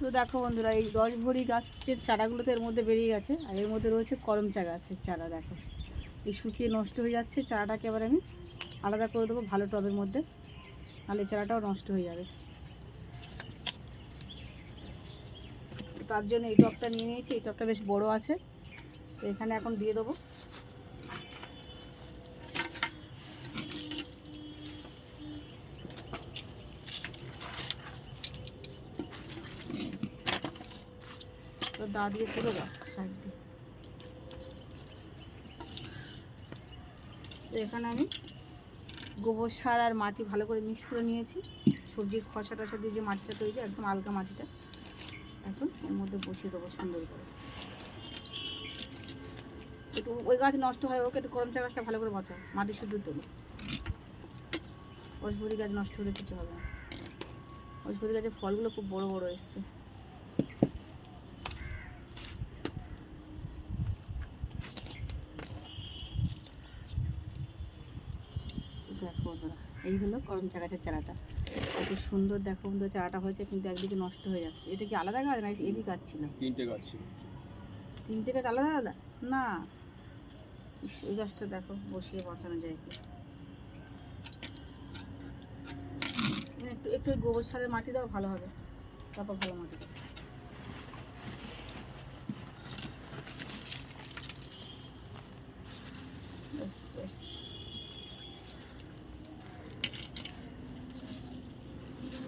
তো দেখো বন্ধুরা, এই দশ ভরি গাছের চারাগুলো তো এর মধ্যে বেরিয়ে গেছে, আর এর মধ্যে রয়েছে করম চা গাছের চারা, দেখো। এই শুকিয়ে নষ্ট হয়ে যাচ্ছে, চারাটাকে এবার আমি আলাদা করে দেবো ভালো টবের মধ্যে এই চারাটাও নষ্ট হয়ে যাবে। তার জন্য এই টবটা নিয়ে নিয়েছি, এই টবটা বেশ বড় আছে, তো এখানে এখন দিয়ে দেবো। দা দিয়ে তুলে দাও সাইড দিয়ে। এখানে আমি গোবর সার আর মাটি ভালো করে মিক্স করে নিয়েছি। সবজির খসা টসা দিয়ে যে মাটিটা তৈরি, একদম আলগা মাটিটা। এখন এর মধ্যে বসিয়ে দেবো সুন্দর করে। একটু ওই গাছ নষ্ট হয়, ওকে একটু করমচা গাছটা ভালো করে বাঁচাও, মাটি শুদ্ধ তোলো অসবরি গাছ নষ্ট হলে কিছু হবে না। অসবরি গাছের ফলগুলো খুব বড় বড় এসছে। দেখো বন্ধুরা এই হলো করমচা গাছের চারাটা। কত সুন্দর দেখো বন্ধুরা চারাটা হয়েছে কিন্তু একদিকে নষ্ট হয়ে যাচ্ছে। এটা কি আলাদা গাছ না এরই গাছ ছিল? তিনটে গাছ ছিল। তিনটে গাছ আলাদা আলাদা? না। এই গাছটা দেখো বসিয়ে বাঁচানো যায় কি? একটু একটু গোবর সারের মাটি দাও ভালো হবে। তারপর ভালো মাটি দাও। ব্যাস, ব্যাস। থাক থাক থাক, থাক, থাক। না,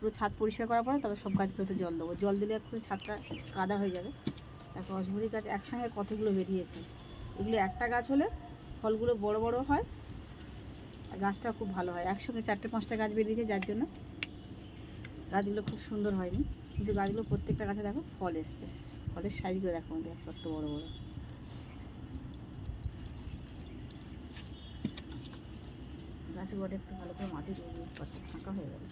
পুরো ছাদ পরিষ্কার করার পরে তবে সব গাছগুলোতে জল দেবো। জল দিলে একটু ছাদটা কাদা হয়ে যাবে। তারপর অসবরি গাছ একসঙ্গে কতগুলো বেরিয়েছে? এগুলো একটা গাছ হলে ফলগুলো বড় বড় হয় আর গাছটা খুব ভালো হয়। একসঙ্গে চারটে পাঁচটা গাছ বেরিয়েছে যার জন্য গাছগুলো খুব সুন্দর হয়নি। কিন্তু গাছগুলো প্রত্যেকটা গাছে দেখো ফল এসছে। ফলের সাইজগুলো দেখো আমাদের কত বড় বড়। গাছে গোটে একটু ভালো করে মাটি ফাঁকা হয়ে গেল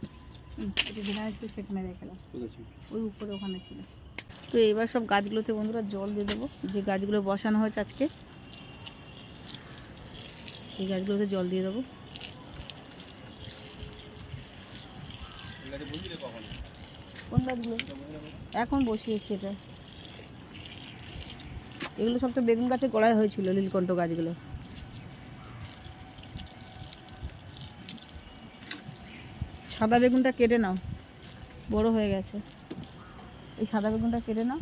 হুম, এটা যেখানে ছিল সেখানে রেখেলাম ওই উপরে ওখানে ছিল। তো এবার সব গাছগুলোতে বন্ধুরা জল দিয়ে দেবো। যে গাছগুলো বসানো হয়েছে আজকে এই গাছগুলোতে জল দিয়ে দেবো। কোন গাছগুলো? এখন বসিয়েছি এটা। এগুলো সব তো বেগুন গাছে গোড়ায় হয়েছিল নীলকণ্ঠ গাছগুলো। সাদা বেগুনটা কেটে নাও। বড় হয়ে গেছে। এই সাদা বেগুনটা কেটে নাও।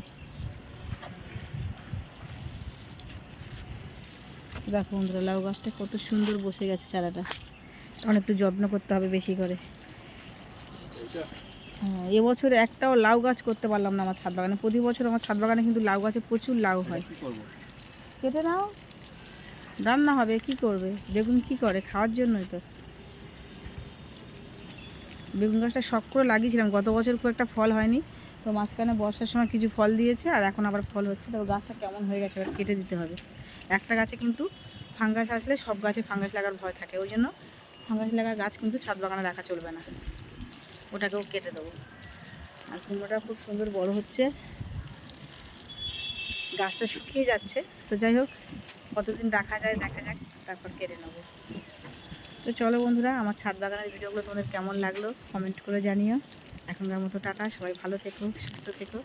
দেখো বন্ধুরা লাউ গাছটা কত সুন্দর বসে গেছে চারাটা। অনেক একটু যত্ন করতে হবে বেশি করে। হ্যাঁ এবছর একটাও লাউ গাছ করতে পারলাম না আমার ছাদ বাগানে। প্রতি বছর আমার ছাদ বাগানে কিন্তু লাউ গাছে প্রচুর লাউ হয়। কেটে নাও। রান্না হবে কি করবে? বেগুন কি করে? খাওয়ার জন্যই তো। বেগুন গাছটা শখ করে লাগিয়েছিলাম। গত বছর খুব একটা ফল হয়নি। তো মাঝখানে বর্ষার সময় কিছু ফল দিয়েছে, আর এখন আবার ফল হচ্ছে। তবে গাছটা কেমন হয়ে গেছে এবার কেটে দিতে হবে। একটা গাছে কিন্তু ফাঙ্গাস আসলে সব গাছে ফাঙ্গাস লাগার ভয় থাকে। ওই জন্য ফাঙ্গাস লাগার গাছ কিন্তু ছাদ বাগানে রাখা চলবে না। ওটাকেও কেটে দেবো। আর কুমড়োটা খুব সুন্দর বড় হচ্ছে। গাছটা শুকিয়ে যাচ্ছে। তো যাই হোক, কতদিন রাখা যায়, দেখা যাক, তারপর কেটে নেব। তো চলো বন্ধুরা, আমার ছাদ বাগানের ভিডিওগুলো তোমাদের কেমন লাগল কমেন্ট করে জানিও। এখনকার মতো টাটা, সবাই ভালো থেকো, সুস্থ থেকো।